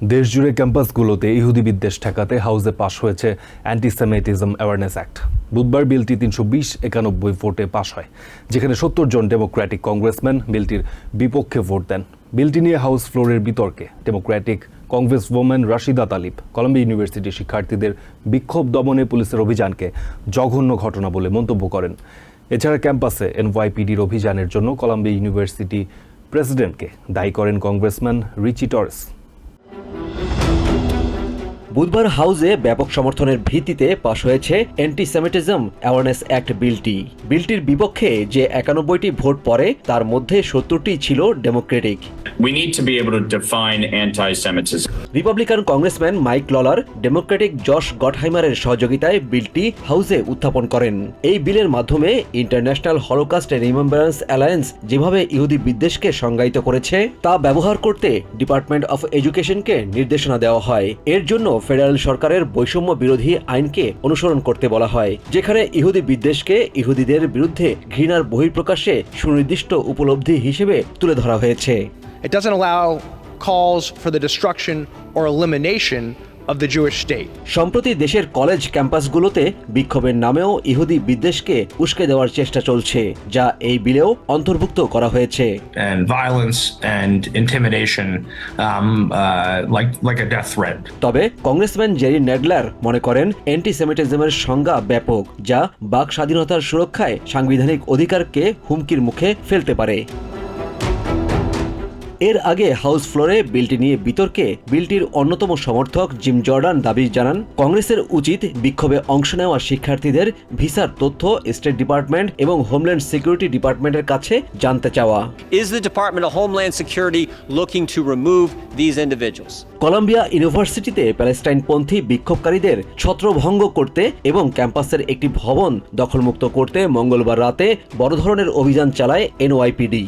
দেশজুড়ে ক্যাম্পাসগুলোতে ইহুদি বিদ্বেষ ঠেকাতে হাউসে পাশ হয়েছে অ্যান্টিসেমিটিজম অ্যাওয়ারনেস অ্যাক্ট। বুধবার বিলটি তিনশো বিশ একানব্বই ভোটে পাশ হয়, যেখানে সত্তর জন ডেমোক্র্যাটিক কংগ্রেসম্যান বিলটির বিপক্ষে ভোট দেন। বিলটি নিয়ে হাউস ফ্লোরের বিতর্কে Democratic Congress woman Rashida Tlaib, Columbia ইউনিভার্সিটির শিক্ষার্থীদের বিক্ষোভ দমনে পুলিশের অভিযানকে জঘন্য ঘটনা বলে মন্তব্য করেন। এছাড়া ক্যাম্পাসে এনওয়াইপিডির অভিযানের জন্য কলম্বিয়া ইউনিভার্সিটি প্রেসিডেন্টকে দায়ী করেন কংগ্রেসম্যান রিচি টরেস। বুধবার হাউসে ব্যাপক সমর্থনের ভিত্তিতে পাশ হয়েছে অ্যান্টিসেমিটিজম অ্যাওয়ারনেস অ্যাক্ট বিলটি। বিলটির বিপক্ষে যে একানব্বইটি ভোট পড়ে তার মধ্যে সত্তরটি ছিল Democratic. Republican congressman Mike Lawler Democratic Josh গটহাইমারের সহযোগিতায় বিলটি হাউসে উত্থাপন করেন। এই বিলের মাধ্যমে ইন্টারন্যাশনাল হলোকাস্ট রিমেম্বারেন্স অ্যালায়েন্স যেভাবে ইহুদি বিদ্বেষকে সংজ্ঞায়িত করেছে তা ব্যবহার করতে ডিপার্টমেন্ট অফ এডুকেশনকে নির্দেশনা দেওয়া হয়। এর জন্য ফেডারেল সরকারের বৈষম্য বিরোধী আইনকে অনুসরণ করতে বলা হয়, যেখানে ইহুদি বিদ্বেষকে ইহুদিদের বিরুদ্ধে ঘৃণার বহিঃপ্রকাশে সুনির্দিষ্ট উপলব্ধি হিসেবে তুলে ধরা হয়েছে। Calls for the destruction or elimination of the Jewish state. সম্প্রতি দেশের কলেজ ক্যাম্পাসগুলোতে বিক্ষোভের নামেও ইহুদি বিদ্বেষকে উস্কে দেওয়ার চেষ্টা চলছে যা এই বিলেও অন্তর্ভুক্ত করা হয়েছে and violence and intimidation, um, uh, like like a death threat. তবে কংগ্রেসম্যান জেরি নেডলার মনে করেন অ্যান্টিসেমিটিজমের সংজ্ঞা ব্যাপক যা বাক স্বাধীনতার সুরক্ষায় সাংবিধানিক অধিকারকে হুমকির মুখে ফেলতে পারে এর আগে হাউস ফ্লোরে বিলটি নিয়ে বিতর্কে বিলটির অন্যতম সমর্থক জিম জর্ডান দাবি জানান কংগ্রেসের উচিত বিক্ষোভে অংশ নেওয়া শিক্ষার্থীদের ভিসার তথ্য স্টেট ডিপার্টমেন্ট এবং হোমল্যান্ড সিকিউরিটি ডিপার্টমেন্টের কাছে জানতে চাওয়া Is the Department of Homeland Security looking to remove these individuals? Columbia ইউনিভার্সিটিতে প্যালেস্টাইনপন্থী বিক্ষোভকারীদের ছত্রভঙ্গ করতে এবং ক্যাম্পাসের একটি ভবন দখলমুক্ত করতে মঙ্গলবার রাতে বড় ধরনের অভিযান চালায় NYPD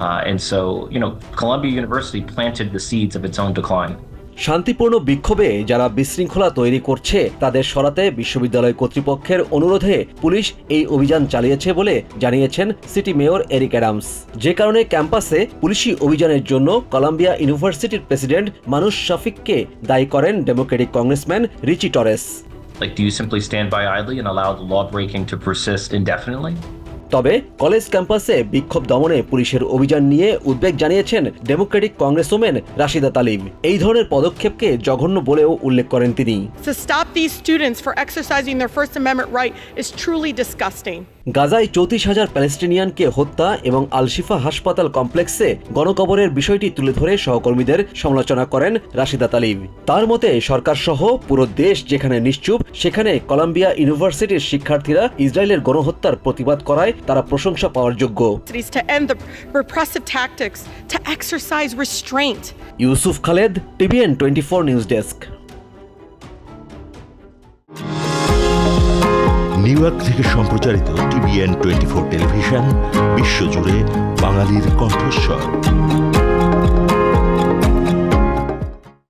Uh, and so, you know, Columbia University planted the seeds of its own decline. শান্তিপূর্ণ বিক্ষোভে যারা বিশৃঙ্খলা তৈরি করছে তাদের সরাতে বিশ্ববিদ্যালয় কর্তৃপক্ষের অনুরোধে পুলিশ এই অভিযান চালিয়েছে বলে জানিয়েছেন সিটি মেয়র এরিক অ্যাডামস যে কারণে ক্যাম্পাসে পুলিশি অভিযানের জন্য কলাম্বিয়া ইউনিভার্সিটির প্রেসিডেন্ট মানুষ শফিককে দায়ী করেন democratic congressman Ritchie Torres Like, do you simply stand by idly and allow the law breaking to persist indefinitely? তবে কলেজ ক্যাম্পাসে বিক্ষোভ দমনে পুলিশের অভিযান নিয়ে উদ্বেগ জানিয়েছেন ডেমোক্রেটিক কংগ্রেসওম্যান রাশিদা তালিম। এই ধরনের পদক্ষেপকে জঘন্য বলেও উল্লেখ করেন তিনি। গাজায় চৌত্রিশ হাজার প্যালেস্টিনিয়ানকে হত্যা এবং আলশিফা হাসপাতাল কমপ্লেক্সে গণকবরের বিষয়টি তুলে ধরে সহকর্মীদের সমালোচনা করেন রাশিদা তালিম। তার মতে সরকার সহ পুরো দেশ যেখানে নিশ্চুপ সেখানে কলাম্বিয়া ইউনিভার্সিটির শিক্ষার্থীরা ইসরায়েলের গণহত্যার প্রতিবাদ করায় তারা প্রশংসা পাওয়ার যোগ্য। Cities To end the repressive tactics, to exercise restraint. Yusuf Khaled TVN twenty four news desk. New York থেকে সম্প্রচারিত টিভিএন টোয়েন্টি ফোর টেলিভিশন বিশ্বজুড়ে বাঙালির কণ্ঠস্বর।